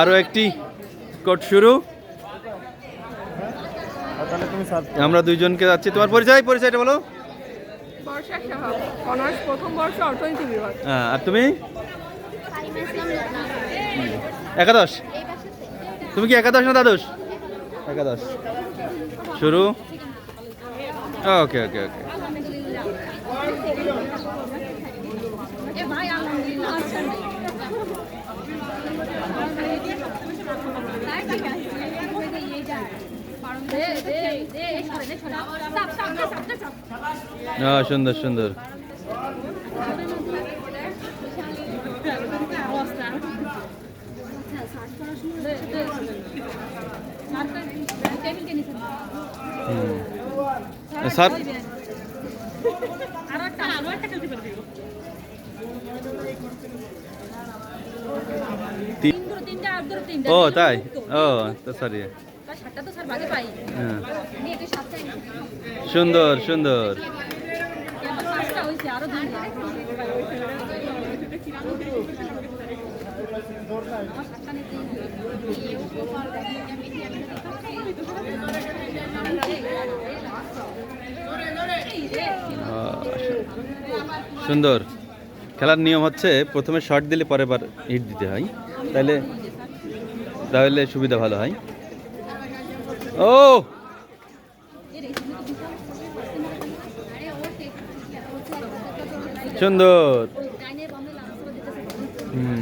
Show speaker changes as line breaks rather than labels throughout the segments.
আরও একটি কোট শুরু।
তাহলে তুমি সার্ভ
আমরা দুইজনকে যাচ্ছি। তোমার পরিচয় পরিচয়টা বলো।
বর্ষা সাহা অনার্স প্রথম বর্ষ অর্থনীতি বিভাগ।
হ্যাঁ আর তুমি? একাদশ। তুমি কি একাদশ না দ্বাদশ? একাদশ। শুরু। ওকে ওকে ওকে হ্যাঁ সুন্দর সুন্দর। হুম। স্যার ও তাই? ও তো সরি হ্যাঁ সুন্দর সুন্দর। সুন্দর। খেলার নিয়ম হচ্ছে প্রথমে শর্ট দিলে পরে বার হিট দিতে হয়। তাহলে তাহলে সুবিধা ভালো হয়। ও সুন্দর হুম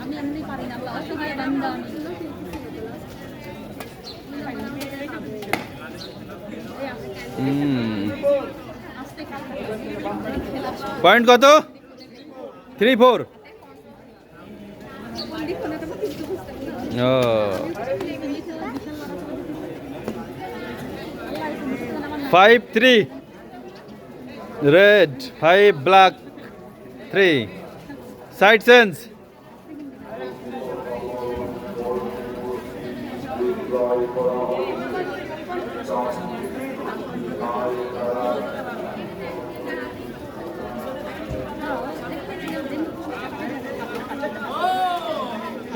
আমি এমনি পারি না অসহায় বান্দা আমি
হুম পয়েন্ট কত থ্রি ফোর ও। Five three red five black three side sense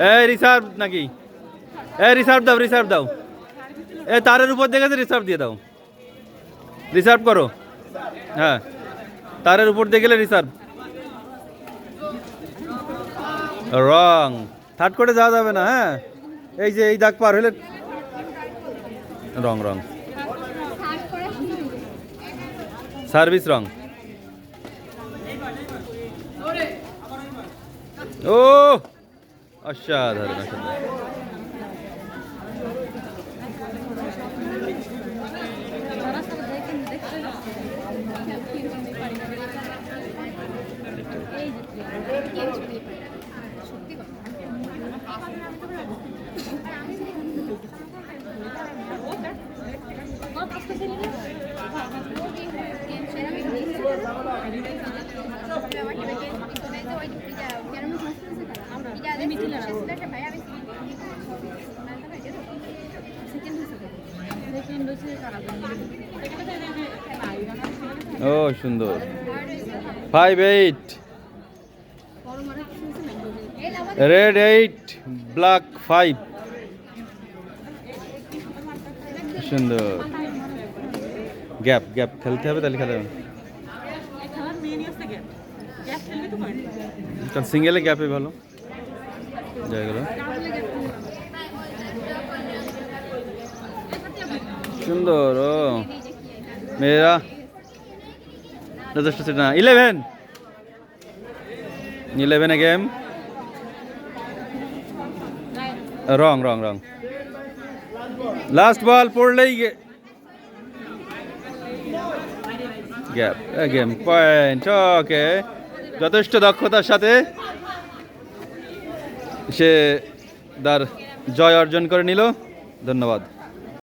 এই রিসার্ভ নাকি? এই রিসার্ভ দাও রিসার্ভ দাও। এ, তারের উপর দেখেছে রিসার্ভ দিয়ে দাও। রিসার্ভ করো। হ্যাঁ। তারের উপর দিয়ে গেলে রিসার্ভ রং থার্ড করে যাওয়া যাবে না হ্যাঁ? এই যে, এই দাগ পার হলে রং রং। সার্ভিস রং। ও! aşağı doğru arkadaşlar. ও, সুন্দর। Five eight red eight black five সুন্দর। গ্যাপ গ্যাপ খেলতে হবে তাহলে খেলা কারণ সিঙ্গেলে গ্যাপে ভালো। জয় গেল সুন্দর, ও। মেয়েরা, যথেষ্ট সেটা ইলেভেন। ইলেভেনে game wrong wrong wrong. Last ball পড়লেই গ্যাপ গেম পয়েন্ট ওকে যথেষ্ট দক্ষতার সাথে সে তার জয় অর্জন করে নিল। ধন্যবাদ।